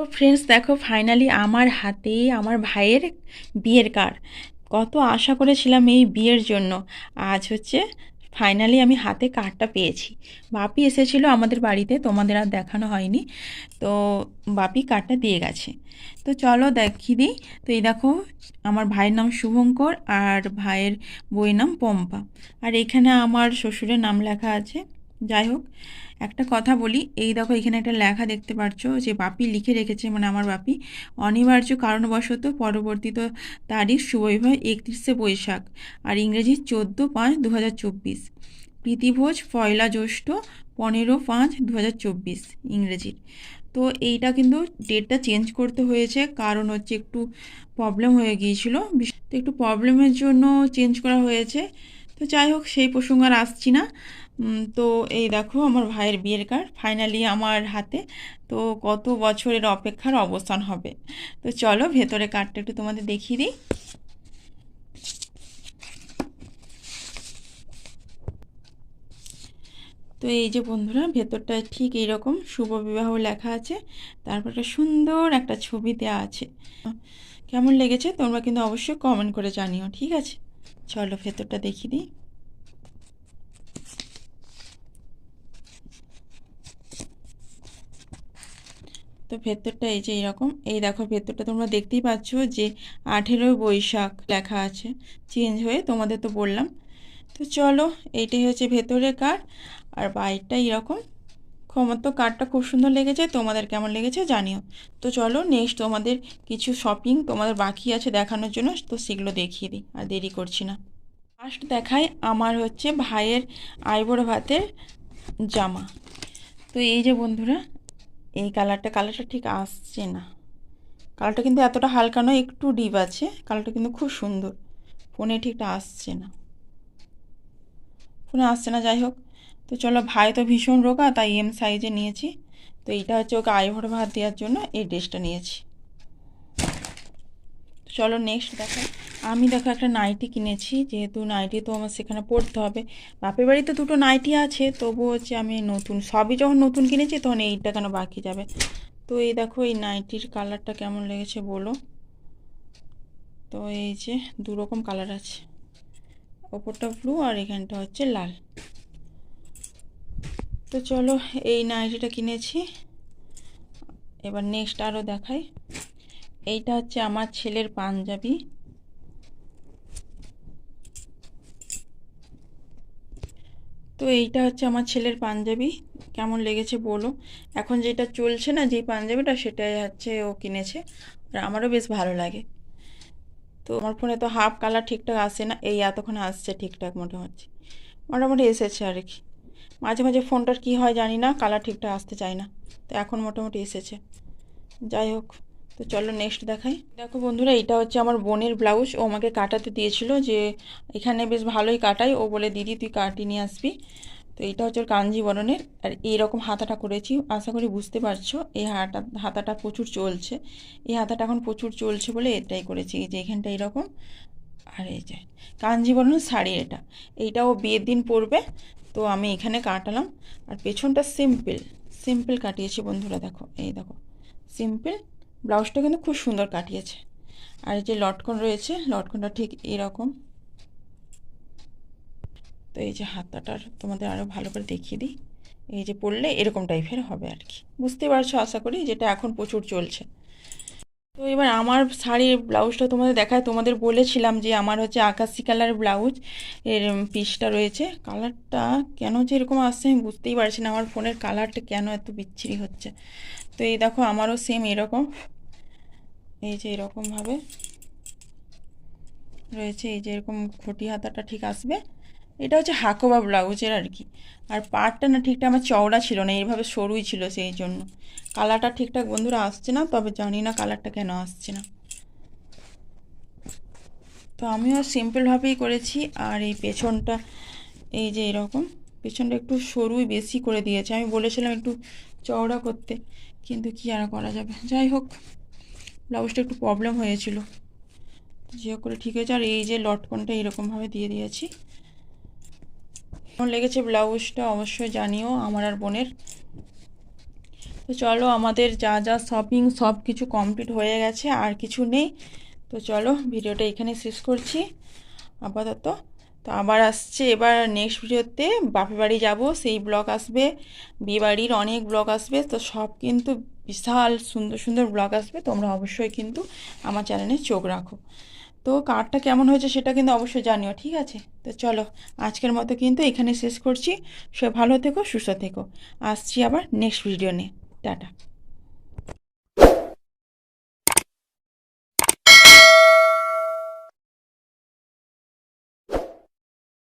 তো ফ্রেন্ডস দেখো ফাইনালি আমার হাতে, আমার ভাইয়ের বিয়ের কার্ড কত আশা করেছিলাম এই বিয়ের জন্য। আজ হচ্ছে ফাইনালি আমি হাতে কার্ডটা পেয়েছি। বাপি এসেছিল আমাদের বাড়িতে, তোমাদের আর দেখানো হয়নি। তো বাপি কার্ডটা দিয়ে গেছে। তো চলো দেখিয়ে দিই তো এই দেখো, আমার ভাইয়ের নাম শুভঙ্কর আর ভাইয়ের বইয়ের নাম পম্পা। আর এখানে আমার শ্বশুরের নাম লেখা আছে যাই হোক, একটা কথা বলি। এই দেখো, এখানে একটা লেখা দেখতে পাচ্ছ যে, বাপি লিখে রেখেছে মানে আমার বাপি, অনিবার্য কারণবশত পরবর্তীত তারিখ শুভবিবাহ একত্রিশে বৈশাখ আর ইংরেজি চোদ্দ পাঁচ দু হাজার চব্বিশ। প্রীতিভোজ পয়লা জ্যৈষ্ঠ পনেরো পাঁচ দু হাজার চব্বিশ ইংরেজির। তো এইটা কিন্তু ডেটটা চেঞ্জ করতে হয়েছে, কারণ হচ্ছে একটু প্রবলেম হয়ে গিয়েছিল। তো একটু প্রবলেমের জন্য চেঞ্জ করা হয়েছে। তো যাই হোক, সেই প্রসঙ্গ আর আসছি না। তো এই দেখো আমার ভাইয়ের বিয়ের কার্ড ফাইনালি আমার হাতে। তো কত বছরের অপেক্ষার অবস্থান হবে। তো চলো ভেতরে কার্ডটা একটু তোমাদের দেখিয়ে দিই। তো এই যে বন্ধুরা ভেতরটা ঠিক এইরকম শুভ বিবাহ লেখা আছে। তারপর একটা সুন্দর একটা ছবি দেওয়া আছে। কেমন লেগেছে তোমরা কিন্তু অবশ্যই কমেন্ট করে জানিও, ঠিক আছে? চলো ভেতরটা দেখিয়ে দিই। তো ভেতরটা এই যে এরকম, এই দেখো ভেতরটা তোমরা দেখতেই পাচ্ছ যে আঠেরোই বৈশাখ লেখা আছে। চেঞ্জ হয়ে তোমাদের তো বললাম। তো চলো, এইটাই হচ্ছে ভেতরের কার্ড। আর বাইরটা এরকম। ক্ষমত কার্ডটা খুব সুন্দর লেগেছে। তোমাদের কেমন লেগেছে জানিও। তো চলো নেক্সট তোমাদের কিছু শপিং তোমাদের বাকি আছে দেখানোর জন্য, তো সেগুলো দেখিয়ে দিই আর দেরি করছি না। ফার্স্ট দেখাই আমার হচ্ছে ভাইয়ের আইবুড়ো ভাতের জামা। তো এই যে বন্ধুরা এই কালারটা কালারটা ঠিক আসছে না। কালারটা কিন্তু এতটা হালকা নয়, একটু ডিপ আছে। কালারটা কিন্তু খুব সুন্দর। ফোনে ঠিকটা আসছে না। ফোনে আসছে না, যাই হোক। তো চলো, ভাই তো ভীষণ রোগা, তাই এম সাইজে নিয়েছি। তো এইটা হচ্ছে ওকে আইভর ভাত দেওয়ার জন্য, এই ড্রেসটা নিয়েছি। চলো নেক্সট দেখো। আমি দেখো একটা নাইটি কিনেছি, যেহেতু নাইটি তো আমার সেখানে পড়তে হবে। বাপের বাড়িতে দুটো নাইটি আছে তবু হচ্ছে আমি নতুন, সবই যখন নতুন কিনেছি তখন এইটা কেন বাকি যাবে? তো এই দেখো এই নাইটির কালারটা কেমন লেগেছে বলো? তো এই যে দু রকম কালার আছে, ওপরটা ব্লু আর এখানটা হচ্ছে লাল। তো চলো এই নাইটিটা কিনেছি। এবার নেক্সট আরও দেখাই। এইটা হচ্ছে আমার ছেলের পাঞ্জাবি। তো এইটা হচ্ছে আমার ছেলের পাঞ্জাবি। কেমন লেগেছে বলো? এখন যেটা চলছে না, যেই পাঞ্জাবিটা, সেটাই হচ্ছে ও কিনেছে। আর আমারও বেশ ভালো লাগে। তো আমার ফোনে তো হাফ কালার ঠিকঠাক আসে না, এই এতক্ষণ আসছে ঠিকঠাক মোটামুটি মোটামুটি এসেছে আর কি। মাঝে মাঝে ফোনটার কী হয় জানি না, কালার ঠিকঠাক আসতে চায় না। তো এখন মোটামুটি এসেছে। যাই হোক। তো চলো নেক্সট দেখাই। দেখো বন্ধুরা, এটা হচ্ছে আমার বোনের ব্লাউজ ও আমাকে কাটাতে দিয়েছিল যে, এখানে বেশ ভালোই কাটাই। ও বলে, দিদি, তুই কাটি নিয়ে আসবি। তো এটা হচ্ছে ওর কাঞ্জিবরণের আর এইরকম হাতাটা করেছি। আশা করি বুঝতে পারছ, এই হাতা হাতাটা প্রচুর চলছে। এই হাতাটা এখন প্রচুর চলছে বলে এটাই করেছি। এই যে এখানটা এরকম। আর এই যে কাঞ্জিবরণের শাড়ি এটা। এইটা ও বিয়ের দিন পরবে। তো আমি এখানে কাটালাম। আর পেছনটা সিম্পল সিম্পল কাটিয়েছি বন্ধুরা, দেখো। এই দেখো সিম্পল ব্লাউজটা কিন্তু খুব সুন্দর কাটিয়েছে। আর এই যে লটকন রয়েছে, লটকনটা ঠিক এরকম। তো এই যে হাতাটার তোমাদের আরও ভালো করে দেখিয়ে দিই। এই যে পরলে এরকম টাইপের হবে আর কি। বুঝতে পারছ আশা করি যেটা এখন প্রচুর চলছে। তো এবার আমার শাড়ির ব্লাউজটা তোমাদের দেখায়, তোমাদের বলেছিলাম যে আমার হচ্ছে আকাশি কালার ব্লাউজ। এর পিসটা রয়েছে। কালারটা কেন যে এরকম আসছে আমি বুঝতেই পারছি না। আমার ফোনের কালারটা কেন এত বিচ্ছিরি হচ্ছে? তো এই দেখো আমারও সেম এরকম। এই যে এরকমভাবে রয়েছে, এই যে এরকম খুঁটি হাতাটা ঠিক আসবে। এটা হচ্ছে হাকোবা ব্লাউজের আর কি। আর পাড়টা না ঠিকঠাক আমার চওড়া ছিল না, এইভাবে সরুই ছিল সেই জন্য। কালারটা ঠিকঠাক বন্ধুরা আসছে না, তবে জানি না কালারটা কেন আসছে না। তো আমিও সিম্পলভাবেই করেছি, আর এই পেছনটা, এই যে এরকম, পেছনটা একটু সরুই বেশি করে দিয়েছে। আমি বলেছিলাম একটু চওড়া করতে, কিন্তু কি আর করা যাবে? যাই হোক। ব্লাউজটা একটু প্রবলেম হয়েছিল। যে করে ঠিক হয়েছে আর এই যে লটকনটা এরকমভাবে দিয়ে দিয়েছি। লেগেছে ব্লাউজটা অবশ্যই জানিও আমার আর বোনের। তো চলো, আমাদের যা যা শপিং সব কিছু কমপ্লিট হয়ে গেছে, আর কিছু নেই। তো চলো, ভিডিওটা এখানে শেষ করছি। আপাতত তো আবার আসছে এবার নেক্সট ভিডিওতে। বাপের বাড়ি যাব, সেই ব্লগ আসবে বিয়ে বাড়ির অনেক ব্লগ আসবে, তো সব কিন্তু বিশাল সুন্দর সুন্দর ব্লগ আসবে, তোমরা অবশ্যই কিন্তু আমার চ্যানেলে চোখ রাখো। তো কার্ডটা কেমন হয়েছে সেটা কিন্তু অবশ্যই জানিও, ঠিক আছে? তো চলো, আজকের মতো কিন্তু এখানে শেষ করছি। সে ভালো থেকো, সুস্থ থেকো। আসছি আবার নেক্সট ভিডিও নিয়ে। টাটা।